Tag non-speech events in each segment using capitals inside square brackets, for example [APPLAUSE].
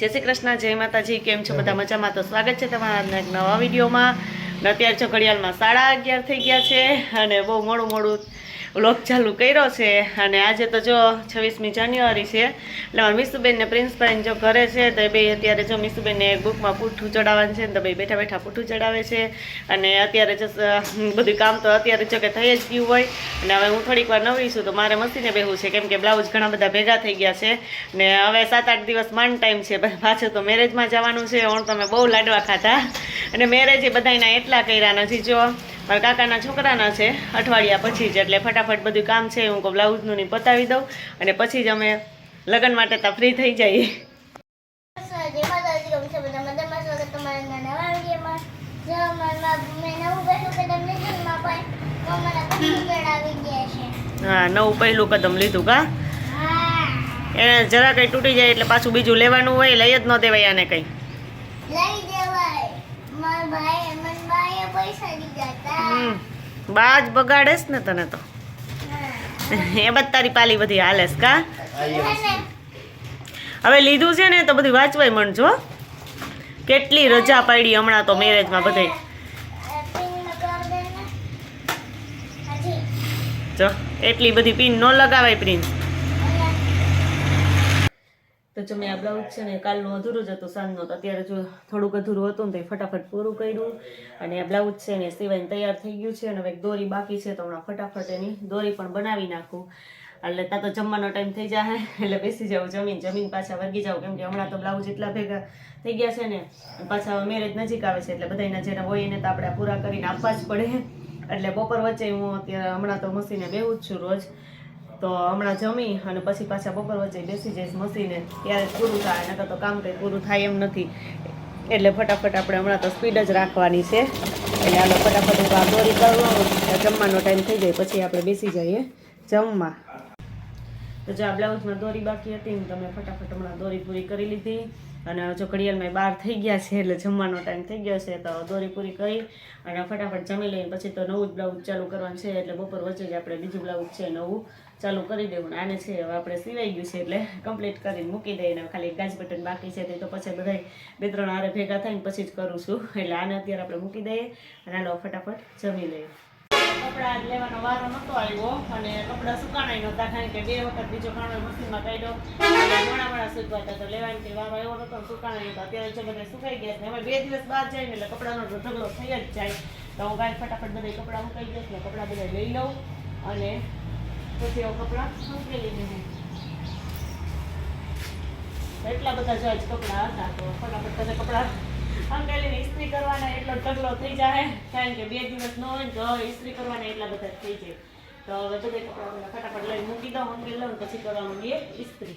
જય શ્રી કૃષ્ણ જય માતાજી કેમ છો? બધા મજામાં? તો સ્વાગત છે તમારા આજના એક નવા વિડીયોમાં. અત્યારે જો ઘડિયાળમાં સાડા અગિયાર થઈ ગયા છે અને બહુ મોડું મોડું વ્લોગ ચાલુ કર્યો છે અને આજે તો જો છવ્વીસમી જાન્યુઆરી છે. એટલે મારા મીસુબેન ને જો ઘરે છે, તો બે અત્યારે જો મીસુબેનને બુકમાં પૂઠું ચડાવવાનું છે ને તો બે બેઠા બેઠા પૂઠું ચડાવે છે. અને અત્યારે જો બધું કામ તો અત્યારે જો કે થઈ જ ગયું હોય. અને હવે હું થોડીક વાર નવરી છું તો મારે મસીને બેહું છે, કેમ કે બ્લાઉઝ ઘણા બધા ભેગા થઈ ગયા છે. ને હવે સાત આઠ દિવસ માંડ ટાઈમ છે પછી તો મેરેજમાં જવાનું છે, ઓણ તમે બહુ લાડવા ખાધા. અને મેરેજ એ બધાયના એટલા કર્યા નથી, જો. મારા કાકાના છોકરાના છે અઠવાડિયા પછી જ. એટલે ફટાફટ બધું કામ છે હું બ્લાઉઝનું નહીં પતાવી દઉં અને પછી જ અમે લગ્ન માટે તો ફ્રી થઈ જઈએ. પણ હા નવું પહેલું કદમ લીધું કા? એને જરા કઈ તૂટી જાય એટલે પાછું બીજું લેવાનું હોય લઈ જ ન દેવાય આને કંઈ. લઈ દેવાય મારા ભાઈ મન ભાઈએ પૈસા દીધા હતા. હમ. બા જ બગાડેસ ને તને તો. [LAUGHS] એ બધ તારી પાલી બધી હાલેસ કા? હવે લીધું છે ને તો બધું વાંચવાય મણજો કેટલી રજા પાડી હમણાં તો મેરેજમાં બધે. જો એટલી બધી પિન ન લગાવાય પ્રિન્સ. તો જો આ બ્લાઉઝ છે ને કાલનું અધૂરું જ હતું, સાંજનું. તો અત્યારે જો થોડુંક અધૂરું હતું ને તો એ ફટાફટ પૂરું કર્યું. અને આ બ્લાઉઝ છે ને સિવાય તૈયાર થઈ ગયું છે અને હવે દોરી બાકી છે તો હમણાં ફટાફટ એની દોરી પણ બનાવી નાખું. એટલે ત્યાં તો જમવાનો ટાઈમ થઈ જાય એટલે બેસી જાઉં જમીન. જમીન પાછા વર્ગી જાઉં, કેમ કે હમણાં તો બ્લાઉઝ એટલા ભેગા થઈ ગયા છે ને, પાછા મેરેજ નજીક આવે છે, એટલે બધાના જેને હોય એને તો આપણે પૂરા કરીને આપવા જ પડે. એટલે બપોર વચ્ચે હું અત્યારે હમણાં તો મસીને બેવું જ છું રોજ. તો હમણાં જમી અને પછી પાછા બપોર વચ્ચે બેસી જઈશ મશીને ત્યારે પૂરું થાય, નકર તો કામ કંઈ પૂરું થાય એમ નથી. એટલે ફટાફટ આપણે હમણાં તો સ્પીડ જ રાખવાની છે. એટલે હાલો ફટાફટ આ દોરી કરવો જમવાનો ટાઈમ થઈ જાય, પછી આપણે બેસી જઈએ જમવા. તો જો આ બ્લાઉઝમાં દોરી બાકી હતી તમે ફટાફટ હમણાં દોરી પૂરી કરી લીધી. અને જો ઘડિયાળમાં બહાર થઈ ગયા છે એટલે જમવાનો ટાઈમ થઈ ગયો છે, તો દોરી પૂરી કરી અને ફટાફટ જમી લઈને પછી તો નવું જ બ્લાઉઝ ચાલુ કરવાનું છે, એટલે બપોર વચ્ચે જ આપણે બીજું બ્લાઉઝ છે નવું ચાલુ કરી દેવું. આને છે હવે આપણે સિવાઈ ગયું છે, એટલે કમ્પ્લીટ કરીને મૂકી દઈએ ને ખાલી ગાજ બટન બાકી છે, તે પછી બધાય બે ત્રણ હારે ભેગા થઈને પછી જ કરું છું. એટલે આને અત્યારે આપણે મૂકી દઈએ અને આનો ફટાફટ જમી લઈએ. કપડા લેવાનો વારો નતો આવ્યો અને કપડા સુકાણાય નહોતા, કારણ કે બે વખત બીજો કાણો મશીનમાં કાઢ્યો. મોડા મોડા સુકવા હતા, તો લેવાની કે વારો એવો નતો સુકાણાય નહોતા. અત્યારે જો બધા સુકાઈ ગયા છે, હવે બે દિવસ બહાર જાય ને એટલે કપડાનો ઢગલો થઈ જ જાય. તો હું ગાય ફટાફટ બધા કપડાં મુકાઈ જઈશ ને કપડાં બધા લઈ લઉં અને પછી એવો કપડાં મૂકેલી દીધી એટલા બધા જો કપડાં હતા, તો ફટાફટ બધા કપડાં અંકેલીને ઇસ્ત્રી કરવાના એટલો ઢગલો થઈ જાય કારણ કે બે દિવસ ન હોય ઇસ્ત્રી કરવાના એટલા બધા થઈ જાય. તો હવે બે કપડાં ફટાફટ લઈ મૂકી દઉં અંકેલ લઉં પછી કરવા માંડીએ ઇસ્ત્રી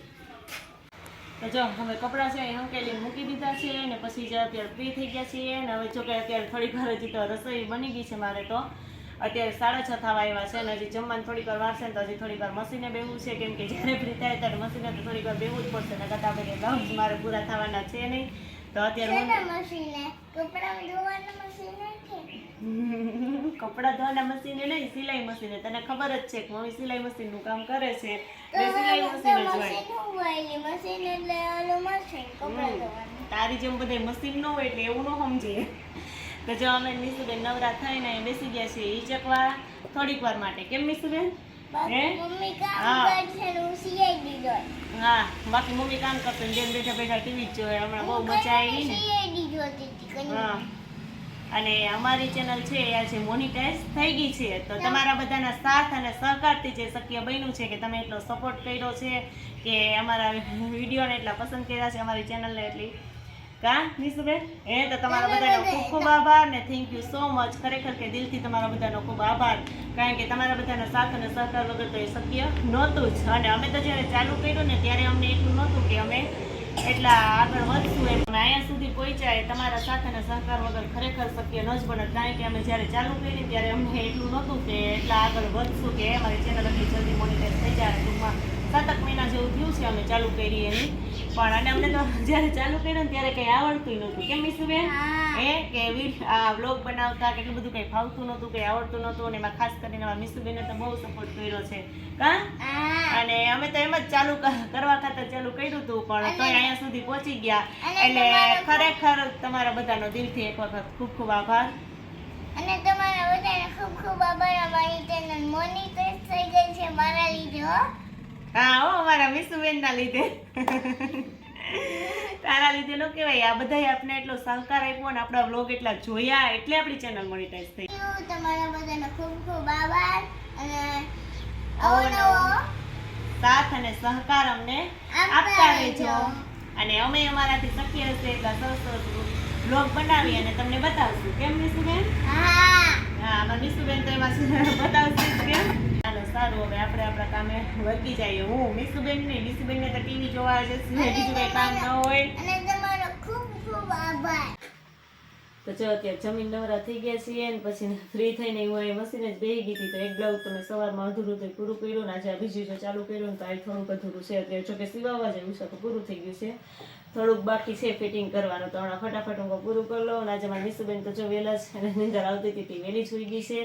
તો જો, હવે કપડાં છે, એ અંકેલી મૂકી દીધા છે ને પછી જે અત્યારે ફ્રી થઈ ગયા છીએ ને હવે જો કે અત્યારે થોડીક વાર હજી તો રસોઈ બની ગઈ છે મારે તો. અત્યારે સાડા છ થવા આવ્યા છે અને હજી જમવાનું થોડીક વાર વારશે ને તો હજી થોડીક વાર મશીને બેવું છે, કેમ કે જ્યારે ફ્રી થાય ત્યારે મશીને તો થોડીક વાર બેવું જ પડશે ને કદાચ આપણે બ્લાઉઝ મારે પૂરા થવાના છે નહીં. તો અત્યારે મશીને? કપડાં ધોવાના મશીને [LAUGHS] મશીને નહીં સિલાઈ મશીને. તને ખબર જ છે કે મમ્મી સિલાઈ મશીનનું કામ કરે છે. એટલે સિલાઈ મશીન જ મશીન એટલે ઓલું મશીન કપડાં ધોવાનું. તારી જેમ બધે મશીન ન હોય એટલે એવું ન સમજે. [LAUGHS] તો જો અમે મીસુબેન નવરા થઈને બેસી ગયા છીએ ઈ ચકવા થોડીક વાર માટે. કેમ મીસુબેન હે? મમ્મી કામ હા. કરશે હું સિયાઈ દીધો હા બાકી મમ્મી કામ કરતો ને બેન બેઠા બેઠા ટીવી જ જોવે હમણાં બહુ મજા આવી ને. હા. અને અમારી ચેનલ છે એ આજે મોનિટાઈઝ થઈ ગઈ છે. તો તમારા બધાના સાથ અને સહકારથી જે શક્ય બન્યું છે કે તમે એટલો સપોર્ટ કર્યો છે કે અમારા વિડીયોને એટલા પસંદ કર્યા છે અમારી ચેનલને એટલી. કા નિશુબેન એ તો તમારા બધાનો ખૂબ ખૂબ આભાર ને થેન્ક યુ સો મચ ખરેખર કે દિલથી તમારા બધાનો ખૂબ આભાર. કારણ કે તમારા બધાના સાથ અને સહકાર વગર તો એ શક્ય નહોતું જ. અને અમે તો જ્યારે ચાલુ કર્યું ને ત્યારે અમને એટલું નહોતું કે અમે એટલા આગળ વધશું એમ. અહીંયા સુધી પહોંચાય તમારા સાથ અને સહકાર વગર ખરેખર શક્ય ન જ બને કારણ કે અમે જ્યારે ચાલુ કરી ત્યારે અમને એટલું નહોતું કે એટલા આગળ વધશું કે અમારી ચેનલ એટલી જલ્દી મોનિટાઈઝ થઈ જાય. ટૂંકમાં સાતક મહિના જેવું થયું છે અમે ચાલુ કરી એની. પણ અને અમને તો જ્યારે ચાલુ કર્યું ત્યારે કંઈ આવડતું નહોતું. કેમ મીસુબેન એ કે આ વ્લોગ બનાવતા કેટલું બધું કંઈ ફાવતું નહોતું કંઈ આવડતું નહોતું અને એમાં ખાસ કરીને મીસુબેને તો બહુ સપોર્ટ કર્યો છે. કા? અને અમે તો એમ જ ચાલુ કરવા ખાતર ચાલુ કર્યું હતું પણ તો અહીંયા સુધી પહોંચી ગયા. એટલે ખરેખર તમારા બધાનો દિલથી એક વખત ખૂબ ખૂબ આભાર. અને તમારા બધાને ખૂબ ખૂબ આભાર. અમારી ચેનલ મોનિટાઈઝ થઈ ગઈ છે મારા લીધે હો હા અમારા મીસુબેનના લીધે. તારા લીધે નો કહેવાય. આ બધાય આપણે એટલો સહકાર આપ્યો અને આપણા વ્લોગ એટલા જોયા એટલે આપણી ચેનલ મોનિટાઈઝ થઈ. તમારા બધાનો ખૂબ ખૂબ આભાર અને અવનવો. સાથ અને સહકાર અમને આપતા રહેજો. અને અમે અમારાથી શક્ય હશે એટલા સરસ વ્લોગ બનાવી અને તમને બતાવશું. કેમ મીસુબેન હા. હા અમારા તો એમાં બતાવશે કેમ? સારું હવે આપણે આપણા કામે વર્ગી જઈએ. હું મીસુબેન નહીં મીસુબેનને તો ટીવી જોવા જશે. બીજું કઈ કામ ન હોય. અને તમારો ખૂબ ખૂબ આભાર. તો જો અત્યારે જમીન નવરા થઈ ગયા છીએ ને પછી ફ્રી થઈને હું એ મશીને જ બેહી ગઈ હતી. તો એક બ્લાઉઝ તમે સવારમાં અધૂરું તો પૂરું કર્યું ને આજે આ બીજું જો ચાલુ કર્યું ને તો આ થોડુંક અધૂરું છે. અત્યારે જોકે સિવાવા જેવું છે તો પૂરું થઈ ગયું છે. થોડુંક બાકી છે ફિટિંગ કરવાનું. તો હમણાં ફટાફટ હું પૂરું કરી લઉં અને આજે મારા મિસુબેન તો જો વહેલા જ અને નિંદર આવતી હતી વહેલી સુઈ ગઈ છે.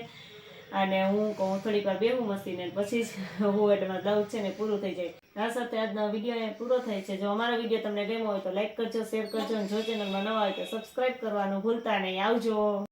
અને હું કહું, થોડીક વાર બેવું મશીને પછી જ હું મારું બ્લાઉઝ છે ને પૂરું થઈ જાય. આ સાથે આજનો વીડિયો અહીંયા પૂરો થાય છે. જો અમારો વીડિયો તમને ગમ્યો હોય તો લાઈક કરજો શેર કરજો અને જો ચેનલમાં નવા હોય તો સબસ્ક્રાઈબ કરવાનું ભૂલતા નહીં. આવજો.